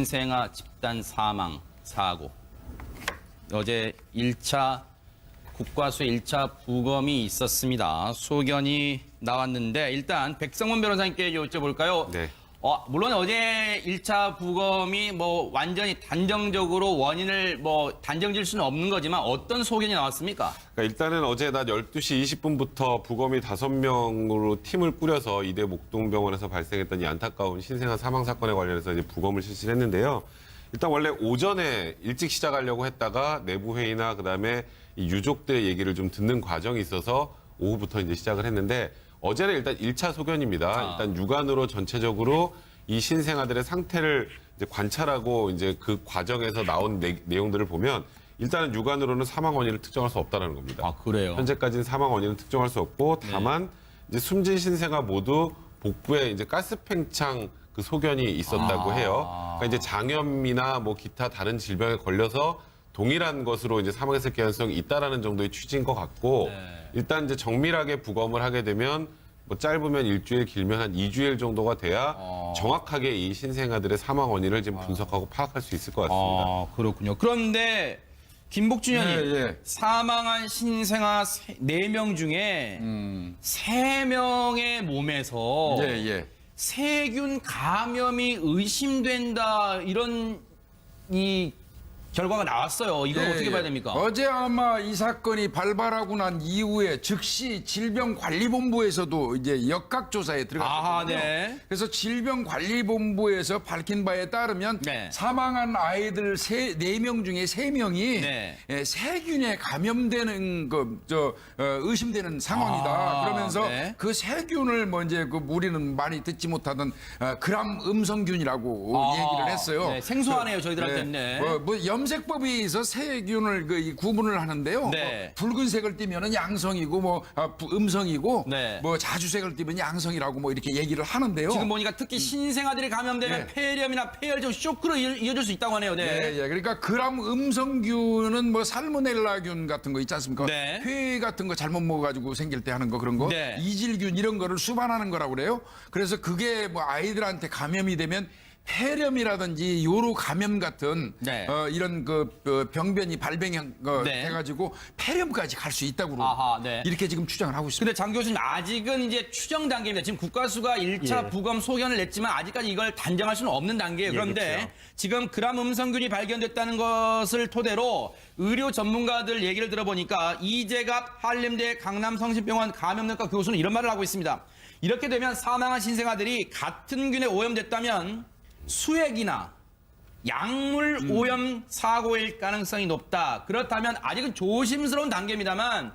신생아 집단 사망 사고 어제 1차 국과수 1차 부검이 있었습니다. 소견이 나왔는데 일단 백성문 변호사님께 여쭤볼까요? 네. 어, 물론 어제 1차 부검이 뭐 완전히 단정적으로 원인을 뭐 단정 질 수는 없는 거지만 어떤 소견이 나왔습니까? 그러니까 일단은 어제 낮 12시 20분부터 부검이 5명으로 팀을 꾸려서 이대 목동병원에서 발생했던 이 안타까운 신생아 사망 사건에 관련해서 이제 부검을 실시를 했는데요. 일단 원래 오전에 일찍 시작하려고 했다가 내부 회의나 그다음에 이 유족들의 얘기를 좀 듣는 과정이 있어서 오후부터 이제 시작을 했는데 어제는 일단 1차 소견입니다. 아. 일단 육안으로 전체적으로 이 신생아들의 상태를 이제 관찰하고 이제 그 과정에서 나온 내, 내용들을 보면 일단은 육안으로는 사망 원인을 특정할 수 없다는 겁니다. 아, 그래요? 현재까지는 사망 원인은 특정할 수 없고 다만 이제 숨진 신생아 모두 복부에 이제 가스팽창 그 소견이 있었다고 아. 해요. 그러니까 이제 장염이나 뭐 기타 다른 질병에 걸려서 동일한 것으로 이제 사망했을 가능성이 있다라는 정도의 취지인 것 같고 네. 일단 이제 정밀하게 부검을 하게 되면 뭐 짧으면 일주일 길면 한 2주일 정도가 돼야 어. 정확하게 이 신생아들의 사망 원인을 지금 분석하고 파악할 수 있을 것 같습니다. 아, 그렇군요. 그런데 김복준 의원님 예, 예. 사망한 신생아 네명 중에 세명의 몸에서 음. 예, 예. 세균 감염이 의심된다 이런 이 결과가 나왔어요. 이건 예, 어떻게 예. 봐야 됩니까? 어제 아마 이 사건이 발발하고 난 이후에 즉시 질병관리본부에서도 이제 역학조사에 들어갔거든요. 아하, 네. 그래서 질병관리본부에서 밝힌 바에 따르면 네. 사망한 아이들 세, 네 명 중에 세명이 네. 세균에 감염되는 그, 저, 어, 의심되는 상황이다. 아, 그러면서 네. 그 세균을 뭐 이제 그 우리는 많이 듣지 못하던 어, 그람 음성균이라고 아, 얘기를 했어요. 네, 생소하네요, 저희들한테는. 네. 뭐, 뭐 염 색법에 의해서 세균을 그 이 구분을 하는데요. 네. 뭐 붉은색을 띠면은 양성이고 뭐 아, 부- 음성이고 네. 뭐 자주색을 띠면 양성이라고 뭐 이렇게 얘기를 하는데요. 지금 보니까 특히 신생아들이 감염되면 예. 폐렴이나 폐혈증 쇼크로 이- 이어질 수 있다고 하네요. 네. 예, 예. 그러니까 그람 음성균은 뭐 살모넬라균 같은 거 있지 않습니까? 네. 회 같은 거 잘못 먹어가지고 생길 때 하는 거 그런 거. 네. 이질균 이런 거를 수반하는 거라고 그래요. 그래서 그게 뭐 아이들한테 감염이 되면 폐렴이라든지 요로 감염 같은 네. 어, 이런 그 어, 병변이 발병한 거 네. 해가지고 폐렴까지 갈 수 있다고 아하, 네. 이렇게 지금 주장을 하고 있습니다. 근데 장 교수님 아직은 이제 추정 단계입니다. 지금 국가수가 1차 예. 부검 소견을 냈지만 아직까지 이걸 단정할 수는 없는 단계예요. 예, 그런데 그렇죠. 지금 그람 음성균이 발견됐다는 것을 토대로 의료 전문가들 얘기를 들어보니까 이재갑 한림대 강남성심병원 감염내과 교수는 이런 말을 하고 있습니다. 이렇게 되면 사망한 신생아들이 같은 균에 오염됐다면 수액이나 약물 음. 오염 사고일 가능성이 높다. 그렇다면 아직은 조심스러운 단계입니다만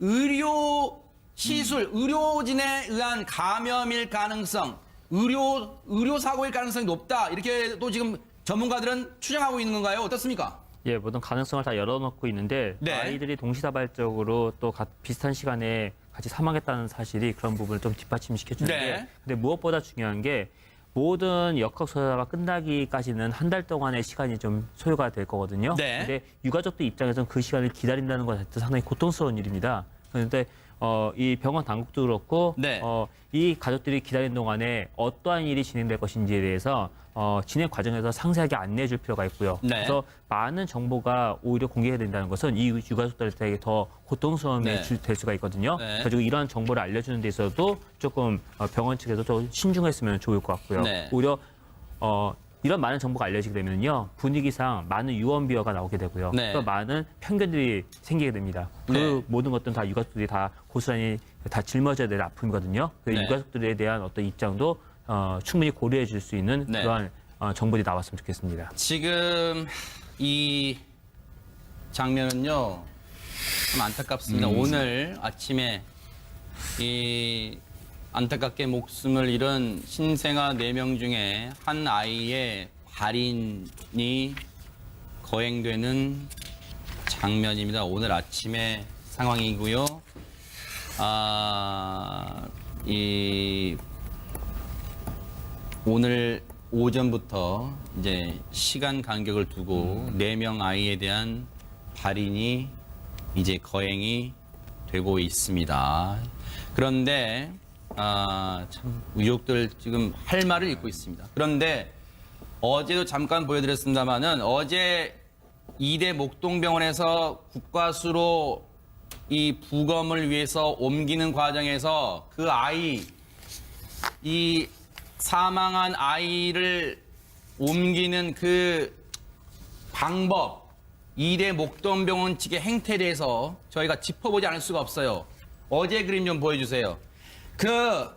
의료 시술, 음. 의료진에 의한 감염일 가능성, 의료 의료 사고일 가능성이 높다. 이렇게 또 지금 전문가들은 추정하고 있는 건가요? 어떻습니까? 예, 모든 가능성을 다 열어놓고 있는데 네. 아이들이 동시다발적으로 또 가- 비슷한 시간에 같이 사망했다는 사실이 그런 부분을 좀 뒷받침시켜 주는데 네. 근데 무엇보다 중요한 게 모든 역학조사가 끝나기까지는 한 달 동안의 시간이 좀 소요가 될 거거든요. 네. 근데 유가족들 입장에서는 그 시간을 기다린다는 것 자체도 상당히 고통스러운 일입니다. 그런데 어, 이 병원 당국도 그렇고 네. 어, 이 가족들이 기다리는 동안에 어떠한 일이 진행될 것인지에 대해서 어, 진행 과정에서 상세하게 안내해 줄 필요가 있고요. 네. 그래서 많은 정보가 오히려 공개가 된다는 것은 이 유가족들에게 더 고통스러움이 네. 줄- 될 수가 있거든요. 네. 그래서 이러한 정보를 알려주는 데 있어서도 조금 어, 병원 측에서 좀 신중했으면 좋을 것 같고요. 네. 오히려 어, 이런 많은 정보가 알려지게 되면요 분위기상 많은 유언비어가 나오게 되고요. 네. 또 많은 편견들이 생기게 됩니다. 그 네. 모든 것들은 다 유가족들이 다 고스란히 다 짊어져야 될 아픔이거든요. 그 네. 유가족들에 대한 어떤 입장도 어, 충분히 고려해 줄 수 있는 네. 그러한 어, 정보들이 나왔으면 좋겠습니다. 지금 이 장면은요 좀 안타깝습니다. 오늘 아침에 이 안타깝게 목숨을 잃은 신생아 4명 중에 한 아이의 발인이 거행되는 장면입니다. 오늘 아침의 상황이고요. 아, 이 오늘 오전부터 이제 시간 간격을 두고 네 명 아이에 대한 발인이 이제 거행이 되고 있습니다. 그런데 아, 참 의혹들 지금 할 말을 잊고 있습니다. 그런데 어제도 잠깐 보여드렸습니다만은 어제 이대 목동병원에서 국과수로 이 부검을 위해서 옮기는 과정에서 그 아이 이 사망한 아이를 옮기는 그 방법 이대 목동병원 측의 행태에 대해서 저희가 짚어보지 않을 수가 없어요. 어제 그림 좀 보여주세요. 그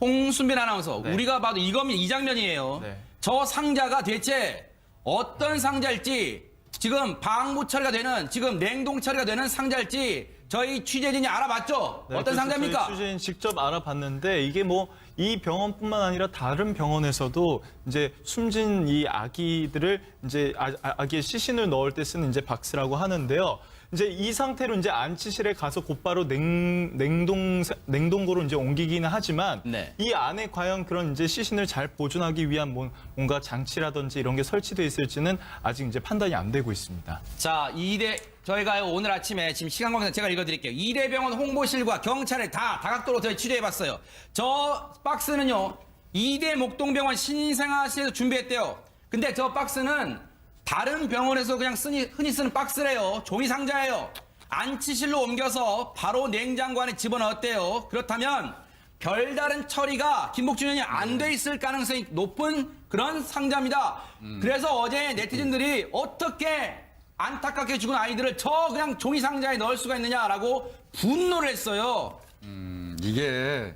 홍순빈 아나운서 우리가 봐도 이겁니다. 이 장면이에요. 네. 저 상자가 대체 어떤 상자일지 지금 방부 처리가 되는 지금 냉동 처리가 되는 상자일지 저희 취재진이 알아봤죠? 네, 어떤 그래서 상자입니까? 저희 취재인 직접 알아봤는데 이게 뭐 이 병원뿐만 아니라 다른 병원에서도 이제 숨진 이 아기들을 이제 아, 아- 아기의 시신을 넣을 때 쓰는 이제 박스라고 하는데요. 이제 이 상태로 이제 안치실에 가서 곧바로 냉, 냉동 냉동고로 이제 옮기기는 하지만 네. 이 안에 과연 그런 이제 시신을 잘 보존하기 위한 뭔- 뭔가 장치라든지 이런 게 설치돼 있을지는 아직 이제 판단이 안 되고 있습니다. 자, 이대 저희가 오늘 아침에 지금 시간 관계상 제가 읽어드릴게요. 이대병원 홍보실과 경찰을 다 다각도로 저희 취재해봤어요. 저 박스는요, 이대 목동병원 신생아실에서 준비했대요. 근데 저 박스는 다른 병원에서 그냥 쓰니, 흔히 쓰는 박스래요. 종이 상자예요. 안치실로 옮겨서 바로 냉장고 안에 집어넣었대요. 그렇다면 별다른 처리가 김복준 의원이 안 돼 있을 가능성이 높은 그런 상자입니다. 그래서 어제 네티즌들이 어떻게 안타깝게 죽은 아이들을 저 그냥 종이 상자에 넣을 수가 있느냐라고 분노를 했어요. 음, 이게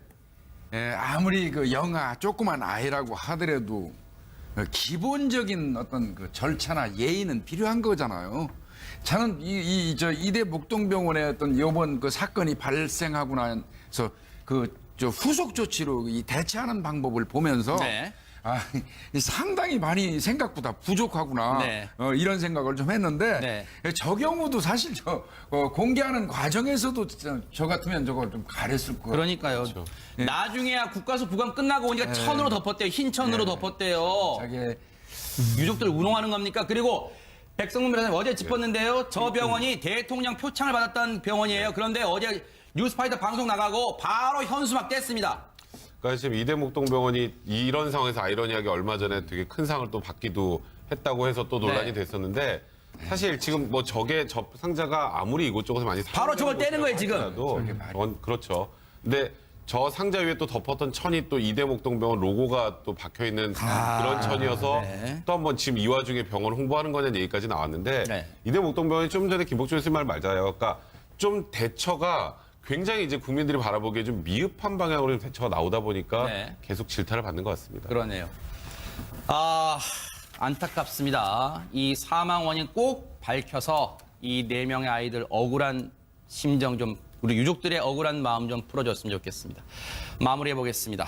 예, 아무리 그 영아 조그만 아이라고 하더라도 어, 기본적인 어떤 그 절차나 예의는 필요한 거잖아요. 저는 이 이 저 이대 목동병원의 어떤 이번 그 사건이 발생하고 나서 그 저 후속 조치로 이 대처하는 방법을 보면서 네. 아, 이 상당히 많이 생각보다 부족하구나 네. 어, 이런 생각을 좀 했는데 네. 저 경우도 사실 저 어, 공개하는 과정에서도 진짜 저 같으면 저걸 좀 가렸을 거예요. 그러니까요. 나중에야 국가수 부검 끝나고 오니까 천으로 덮었대요. 흰 천으로 덮었대요. 자기 유족들 운용하는 겁니까? 그리고 백성문 변호사님 어제 짚었는데요. 저 병원이 대통령 표창을 받았던 병원이에요. 그런데 어제 뉴스파이터 방송 나가고 바로 현수막 뗐습니다. 그러니까 지금 이대목동병원이 이런 상황에서 아이러니하게 얼마 전에 되게 큰 상을 또 받기도 했다고 해서 또 논란이 네. 됐었는데 사실 지금 뭐 저게 저 상자가 아무리 이곳저곳에 많이 바로 저걸 떼는 거예요, 지금. 도 저건 그렇죠. 근데 저 상자 위에 또 덮었던 천이 또 이대목동병원 로고가 또 박혀 있는 그런 천이어서 네. 또 한번 지금 이 와중에 병원 홍보하는 거냐는 얘기까지 나왔는데 네. 이대목동병원이 좀 전에 김복준 씨말 맞아요. 그러니까 좀 대처가 굉장히 이제 국민들이 바라보기에 좀 미흡한 방향으로 좀 대처가 나오다 보니까 네. 계속 질타를 받는 것 같습니다. 그러네요. 아, 안타깝습니다. 이 사망 원인 꼭 밝혀서 이 네 명의 아이들 억울한 심정 좀 우리 유족들의 억울한 마음 좀 풀어줬으면 좋겠습니다. 마무리해 보겠습니다.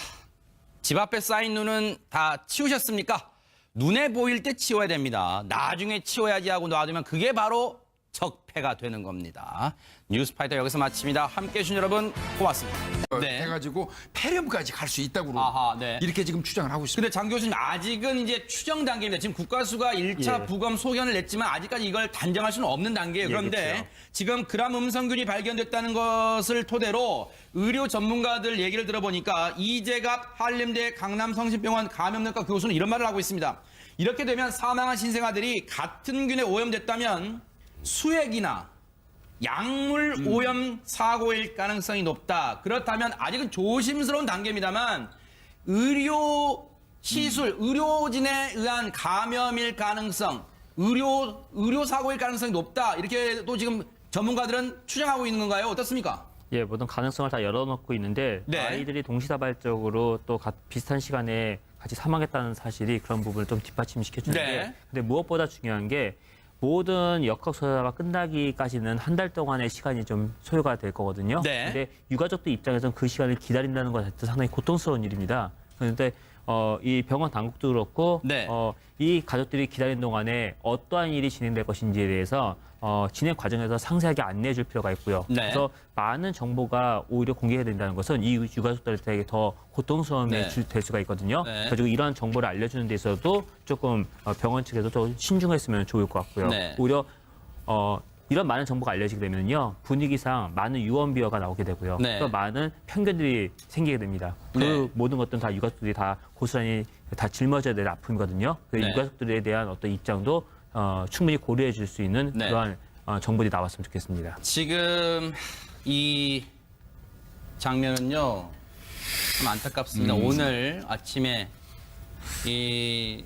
집 앞에 쌓인 눈은 다 치우셨습니까? 눈에 보일 때 치워야 됩니다. 나중에 치워야지 하고 놔두면 그게 바로 적폐가 되는 겁니다. 뉴스파이터 여기서 마칩니다. 함께 해 주신 여러분 고맙습니다. 네. 해가지고 폐렴까지 갈 수 있다고 아하, 네. 이렇게 지금 추정을 하고 있습니다. 근데 장 교수님 아직은 이제 추정 단계입니다. 지금 국가수가 1차 예. 부검 소견을 냈지만 아직까지 이걸 단정할 수는 없는 단계예요. 예, 그런데 그렇죠. 지금 그람 음성균이 발견됐다는 것을 토대로 의료 전문가들 얘기를 들어보니까 이재갑 한림대 강남성심병원 감염내과 교수는 이런 말을 하고 있습니다. 이렇게 되면 사망한 신생아들이 같은 균에 오염됐다면 수액이나 약물 음. 오염 사고일 가능성이 높다. 그렇다면 아직은 조심스러운 단계입니다만 의료 시술, 음. 의료진에 의한 감염일 가능성, 의료 의료 사고일 가능성이 높다. 이렇게 또 지금 전문가들은 추정하고 있는 건가요? 어떻습니까? 예, 모든 가능성을 다 열어놓고 있는데 네. 아이들이 동시다발적으로 또 가- 비슷한 시간에 같이 사망했다는 사실이 그런 부분을 좀 뒷받침시켜 주는데 네. 근데 무엇보다 중요한 게 모든 역학 조사가 끝나기까지는 한 달 동안의 시간이 좀 소요가 될 거거든요. 네. 근데 유가족들 입장에서는 그 시간을 기다린다는 것 자체도 상당히 고통스러운 일입니다. 그런데 어, 이 병원 당국도 그렇고 네. 어, 이 가족들이 기다리는 동안에 어떠한 일이 진행될 것인지에 대해서 어, 진행 과정에서 상세하게 안내해 줄 필요가 있고요. 네. 그래서 많은 정보가 오히려 공개가 된다는 것은 이 유가족들에게 더 고통스러움이 네. 줄- 될 수가 있거든요. 네. 그래가지고 이러한 정보를 알려주는 데 있어서도 조금 어, 병원 측에서 좀 신중했으면 좋을 것 같고요. 네. 오히려 어, 이런 많은 정보가 알려지게 되면요 분위기상 많은 유언비어가 나오게 되고요. 네. 또 많은 편견들이 생기게 됩니다. 그 네. 모든 것들은 다 유가족들이 다 고스란히 다 짊어져야 될 아픔이거든요. 그 네. 유가족들에 대한 어떤 입장도 어, 충분히 고려해 줄 수 있는 네. 그러한 어, 정보들이 나왔으면 좋겠습니다. 지금 이 장면은요 좀 안타깝습니다. 오늘 아침에 이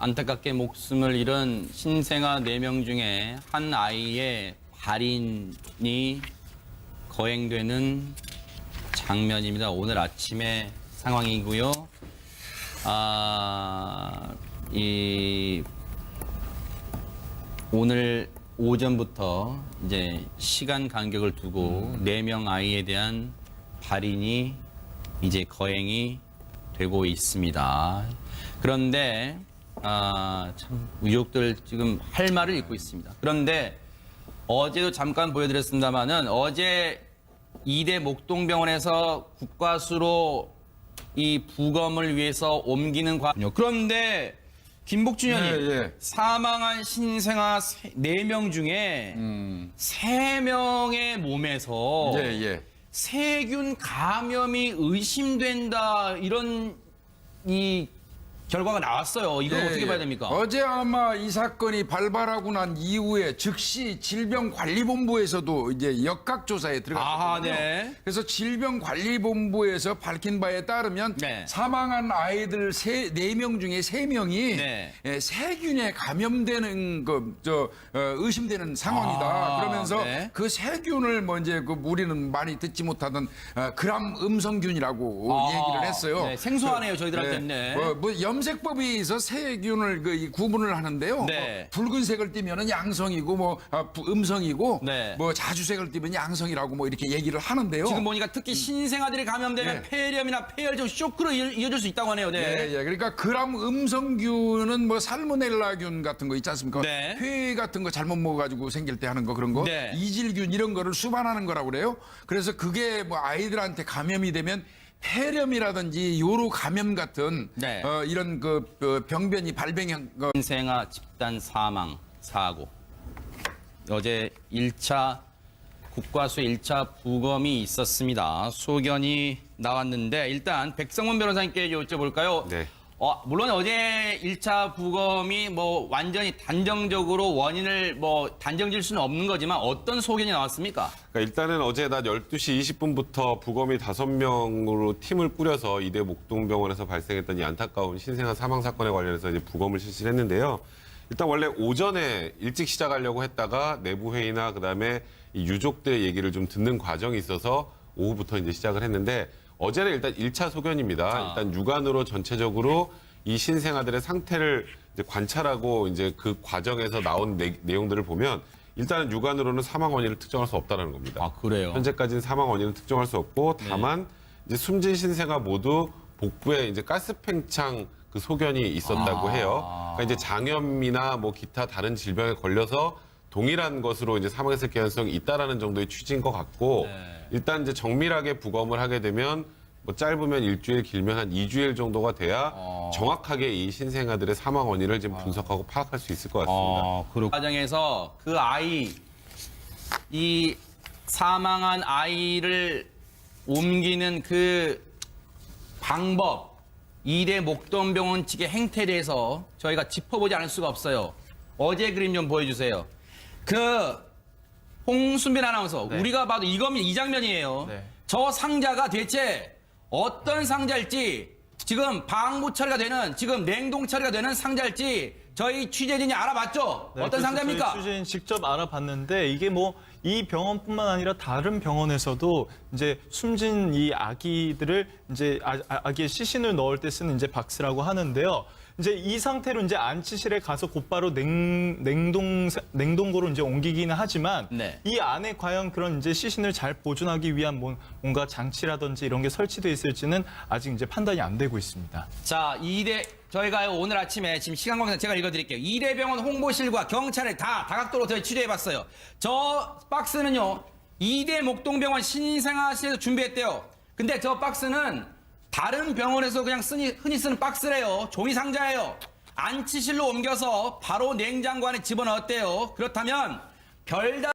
안타깝게 목숨을 잃은 신생아 네 명 중에 한 아이의 발인이 거행되는 장면입니다. 오늘 아침의 상황이고요. 아, 이 오늘 오전부터 이제 시간 간격을 두고 네 명 아이에 대한 발인이 이제 거행이 되고 있습니다. 그런데 아, 참 유족들 지금 할 말을 잊고 있습니다. 그런데 어제도 잠깐 보여드렸습니다만은 어제 이대 목동병원에서 국과수로 이 부검을 위해서 옮기는 과정. 그런데 김복준 의원님 예, 예. 사망한 신생아 네 명 중에 세명의 몸에서 예, 예. 세균 감염이 의심된다 이런 이 결과가 나왔어요. 이건 예, 어떻게 예. 봐야 됩니까? 어제 아마 이 사건이 발발하고 난 이후에 즉시 질병관리본부에서도 이제 역학조사에 들어갔거든요. 아하, 네. 그래서 질병관리본부에서 밝힌 바에 따르면 네. 사망한 아이들 세, 네 명 중에 세명이 네. 세균에 감염되는 그, 저, 어, 의심되는 상황이다. 아, 그러면서 네. 그 세균을 뭐 이제 그 우리는 많이 듣지 못하던 어, 그람 음성균이라고 아, 얘기를 했어요. 네, 생소하네요, 저희들한테는. 네. 네. 뭐, 뭐 염 색법에 있어 세균을 그 이 구분을 하는데요. 네. 뭐 붉은색을 띠면은 양성이고 뭐 아, 부- 음성이고 네. 뭐 자주색을 띠면 양성이라고 뭐 이렇게 얘기를 하는데요. 지금 보니까 특히 신생아들이 감염되면 예. 폐렴이나 폐혈증 쇼크로 이어- 이어질 수 있다고 하네요. 네. 예, 예. 그러니까 그람 음성균은 뭐 살모넬라균 같은 거 있지 않습니까? 네. 회 같은 거 잘못 먹어가지고 생길 때 하는 거 그런 거. 네. 이질균 이런 거를 수반하는 거라고 그래요. 그래서 그게 뭐 아이들한테 감염이 되면 폐렴이라든지 요로 감염 같은 네. 어, 이런 그 어, 병변이 발병한 거 신생아 집단 사망 사고. 어제 1차 국과수 1차 부검이 있었습니다. 소견이 나왔는데 일단 백성원 변호사님께 여쭤볼까요? 네. 어, 물론 어제 1차 부검이 뭐 완전히 단정적으로 원인을 뭐 단정질 수는 없는 거지만 어떤 소견이 나왔습니까? 그러니까 일단은 어제 낮 12시 20분부터 부검이 5명으로 팀을 꾸려서 이대 목동병원에서 발생했던 이 안타까운 신생아 사망 사건에 관련해서 이제 부검을 실시를 했는데요. 일단 원래 오전에 일찍 시작하려고 했다가 내부 회의나 그다음에 이 유족들의 얘기를 좀 듣는 과정이 있어서 오후부터 이제 시작을 했는데 어제는 일단 1차 소견입니다. 아. 일단 육안으로 전체적으로 이 신생아들의 상태를 이제 관찰하고 이제 그 과정에서 나온 내, 내용들을 보면 일단은 육안으로는 사망 원인을 특정할 수 없다는 겁니다. 아, 그래요? 현재까지는 사망 원인을 특정할 수 없고 다만 이제 숨진 신생아 모두 복부에 이제 가스팽창 그 소견이 있었다고 아. 해요. 그러니까 이제 장염이나 뭐 기타 다른 질병에 걸려서 동일한 것으로 이제 사망했을 가능성이 있다라는 정도의 취지인 것 같고 네. 일단 이제 정밀하게 부검을 하게 되면 뭐 짧으면 일주일 길면 한 2주일 정도가 돼야 어. 정확하게 이 신생아들의 사망 원인을 지금 분석하고 파악할 수 있을 것 같습니다. 어, 그렇 과정에서 그 아이 이 사망한 아이를 옮기는 그 방법 이대 목동병원 측의 행태에 대해서 저희가 짚어보지 않을 수가 없어요. 어제 그림 좀 보여주세요. 그 홍순빈 아나운서 우리가 봐도 이겁니다. 이 장면이에요. 네. 저 상자가 대체 어떤 상자일지 지금 방부 처리가 되는 지금 냉동 처리가 되는 상자일지 저희 취재진이 알아봤죠? 네, 어떤 상자입니까? 저희 취재인 직접 알아봤는데 이게 뭐 이 병원뿐만 아니라 다른 병원에서도 이제 숨진 이 아기들을 이제 아, 아- 아기의 시신을 넣을 때 쓰는 이제 박스라고 하는데요. 이제 이 상태로 이제 안치실에 가서 곧바로 냉, 냉동 냉동고로 이제 옮기기는 하지만 네. 이 안에 과연 그런 이제 시신을 잘 보존하기 위한 뭔- 뭔가 장치라든지 이런 게 설치돼 있을지는 아직 이제 판단이 안 되고 있습니다. 자, 이대 저희가 오늘 아침에 지금 시간 관계상 제가 읽어드릴게요. 이대병원 홍보실과 경찰을 다 다각도로 저희 취재해봤어요. 저 박스는요, 이대 목동병원 신생아실에서 준비했대요. 근데 저 박스는 다른 병원에서 그냥 쓰니, 흔히 쓰는 박스래요. 종이 상자예요. 안치실로 옮겨서 바로 냉장고 안에 집어넣었대요. 그렇다면 별다